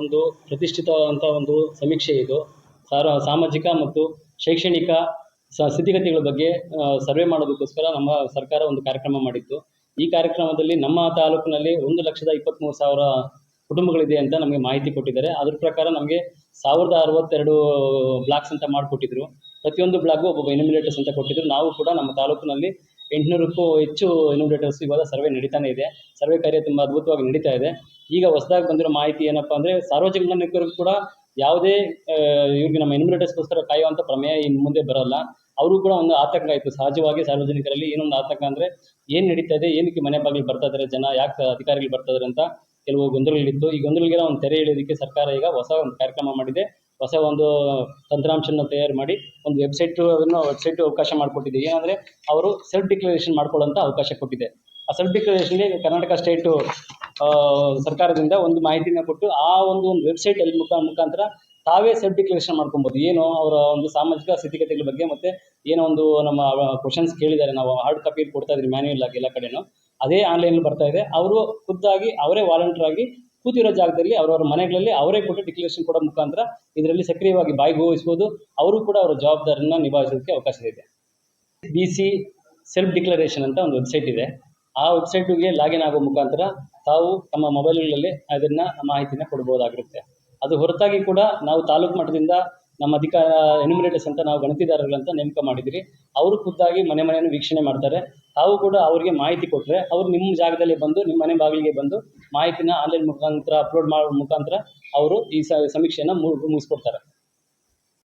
ಒಂದು ಪ್ರತಿಷ್ಠಿತವಾದಂಥ ಒಂದು ಸಮೀಕ್ಷೆ ಇದು. ಸಾರ, ಸಾಮಾಜಿಕ ಮತ್ತು ಶೈಕ್ಷಣಿಕ ಸ್ಥಿತಿಗತಿಗಳ ಬಗ್ಗೆ ಸರ್ವೆ ಮಾಡೋದಕ್ಕೋಸ್ಕರ ನಮ್ಮ ಸರ್ಕಾರ ಒಂದು ಕಾರ್ಯಕ್ರಮ ಮಾಡಿತ್ತು. ಈ ಕಾರ್ಯಕ್ರಮದಲ್ಲಿ ನಮ್ಮ ತಾಲೂಕಿನಲ್ಲಿ ಒಂದು ಲಕ್ಷದ ಇಪ್ಪತ್ತ್ಮೂರು ಸಾವಿರ ಕುಟುಂಬಗಳಿದೆ ಅಂತ ನಮಗೆ ಮಾಹಿತಿ ಕೊಟ್ಟಿದ್ದಾರೆ. ಅದ್ರ ಪ್ರಕಾರ ನಮಗೆ ಸಾವಿರದ ಅರವತ್ತೆರಡು ಬ್ಲಾಕ್ಸ್ ಅಂತ ಮಾಡಿಕೊಟ್ಟಿದ್ರು. ಪ್ರತಿಯೊಂದು ಬ್ಲಾಕ್ಗೂ ಒಬ್ಬೊಬ್ಬ ಎನ್ಯುಮಿನೇಟರ್ಸ್ ಅಂತ ಕೊಟ್ಟಿದ್ರು. ನಾವು ಕೂಡ ನಮ್ಮ ತಾಲೂಕಿನಲ್ಲಿ ಎಂಟುನೂರಕ್ಕೂ ಹೆಚ್ಚು ಇನ್ನೋವೇಟರ್ಸ್ ಇವಾಗ ಸರ್ವೆ ನಡೀತಾನೆ ಇದೆ. ಸರ್ವೆ ಕಾರ್ಯ ತುಂಬ ಅದ್ಭುತವಾಗಿ ನಡೀತಾ ಇದೆ. ಈಗ ಹೊಸದಾಗಿ ಬಂದಿರೋ ಮಾಹಿತಿ ಏನಪ್ಪ ಅಂದರೆ ಸಾರ್ವಜನಿಕರಿಗೂ ಕೂಡ ಯಾವುದೇ ಇವ್ರಿಗೆ ನಮ್ಮ ಎನ್ಯುಮಿನೇಟರ್ಸ್ಗೋಸ್ಕರ ಕಾಯುವಂಥ ಪ್ರಮೇಯ ಇನ್ನು ಮುಂದೆ ಬರಲ್ಲ. ಅವರು ಕೂಡ ಒಂದು ಆತಂಕ ಆಯಿತು. ಸಹಜವಾಗಿ ಸಾರ್ವಜನಿಕರಲ್ಲಿ ಏನೊಂದು ಆತಂಕ ಅಂದರೆ ಏನು ನಡೀತಾ ಇದೆ, ಏನಕ್ಕೆ ಮನೆ ಬಾಗಿಲು ಬರ್ತಾ ಇದ್ದಾರೆ ಜನ, ಯಾಕೆ ಅಧಿಕಾರಿಗಳು ಬರ್ತಾ ಇದ್ದಾರೆ ಅಂತ ಕೆಲವು ಗೊಂದಲಗಳಿತ್ತು. ಈ ಗೊಂದಲಗಳಿಗೆಲ್ಲ ಒಂದು ತೆರೆ ಎಳೆಯೋದಕ್ಕೆ ಸರ್ಕಾರ ಈಗ ಹೊಸ ಒಂದು ಕಾರ್ಯಕ್ರಮ ಮಾಡಿದೆ. ಹೊಸ ಒಂದು ತಂತ್ರಾಂಶನ ತಯಾರು ಮಾಡಿ ಒಂದು ವೆಬ್ಸೈಟು ಅದನ್ನು ವೆಬ್ಸೈಟು ಅವಕಾಶ ಮಾಡಿಕೊಟ್ಟಿದೆ ಏನಂದರೆ ಅವರು ಸೆಲ್ಫ್ ಡಿಕ್ಲರೇಷನ್ ಮಾಡ್ಕೊಳ್ಳೋಂಥ ಅವಕಾಶ ಕೊಟ್ಟಿದೆ. ಆ ಸೆಲ್ಫ್ ಡಿಕ್ಲರೇಷನ್ಗೆ ಕರ್ನಾಟಕ ಸ್ಟೇಟು ಸರ್ಕಾರದಿಂದ ಒಂದು ಮಾಹಿತಿನ ಕೊಟ್ಟು ಆ ಒಂದು ಒಂದು ವೆಬ್ಸೈಟಲ್ಲಿ ಮುಖ, ಮುಖಾಂತರ ತಾವೇ ಸೆಲ್ಫ್ ಡಿಕ್ಲರೇಷನ್ ಮಾಡ್ಕೊಬೋದು. ಏನು ಅವರ ಒಂದು ಸಾಮಾಜಿಕ ಸ್ಥಿತಿಗತಿಗಳ ಬಗ್ಗೆ ಮತ್ತು ಏನೋ ಒಂದು ನಮ್ಮ ಕ್ವಶನ್ಸ್ ಕೇಳಿದ್ದಾರೆ. ನಾವು ಹಾರ್ಡ್ ಕಾಪಿ ಕೊಡ್ತಾ ಇದ್ರಿ ಮ್ಯಾನ್ಯಲ್ ಆಗಿ ಎಲ್ಲ ಕಡೆನೂ. ಅದೇ ಆನ್ಲೈನಲ್ಲಿ ಬರ್ತಾ ಇದೆ. ಅವರು ಖುದ್ದಾಗಿ ಅವರೇ ವಾಲಂಟಿಯರ್ ಆಗಿ ಕೂತಿರೋ ಜಾಗದಲ್ಲಿ ಅವರವ್ರ ಮನೆಗಳಲ್ಲಿ ಅವರೇ ಕೊಟ್ಟು ಡಿಕ್ಲರೇಷನ್ ಕೊಡೋ ಮುಖಾಂತರ ಇದರಲ್ಲಿ ಸಕ್ರಿಯವಾಗಿ ಭಾಗವಹಿಸ್ಬೋದು. ಅವರು ಕೂಡ ಅವರ ಜವಾಬ್ದಾರಿಯನ್ನು ನಿಭಾಯಿಸೋದಕ್ಕೆ ಅವಕಾಶ ಇದೆ. ಬಿ ಸಿ ಸೆಲ್ಫ್ ಡಿಕ್ಲರೇಷನ್ ಅಂತ ಒಂದು ವೆಬ್ಸೈಟ್ ಇದೆ. ಆ ವೆಬ್ಸೈಟ್ಗೆ ಲಾಗಿನ್ ಆಗೋ ಮುಖಾಂತರ ತಾವು ತಮ್ಮ ಮೊಬೈಲ್ಗಳಲ್ಲಿ ಅದನ್ನು ಮಾಹಿತಿನ ಕೊಡ್ಬೋದಾಗಿರುತ್ತೆ. ಅದು ಹೊರತಾಗಿ ಕೂಡ ನಾವು ತಾಲೂಕು ಮಟ್ಟದಿಂದ ನಮ್ಮ ಅಧಿಕಾರ ಎನ್ಯುಮಿನೇಟರ್ಸ್ ಅಂತ ನಾವು ಗಣತಿದಾರರುಗಳಂತ ನೇಮಕ ಮಾಡಿದ್ದೀರಿ ಅವರು ಖುದ್ದಾಗಿ ಮನೆ ಮನೆಯನ್ನು ವೀಕ್ಷಣೆ ಮಾಡ್ತಾರೆ. ತಾವು ಕೂಡ ಅವರಿಗೆ ಮಾಹಿತಿ ಕೊಟ್ಟರೆ ಅವರು ನಿಮ್ಮ ಜಾಗದಲ್ಲಿ ಬಂದು, ನಿಮ್ಮ ಮನೆ ಬಾಗಿಲಿಗೆ ಬಂದು ಮಾಹಿತಿನ ಆನ್ಲೈನ್ ಮುಖಾಂತರ ಅಪ್ಲೋಡ್ ಮಾಡೋ ಮುಖಾಂತರ ಅವರು ಈ ಸಮೀಕ್ಷೆಯನ್ನು ಮುಗಿಸ್ಕೊಡ್ತಾರೆ.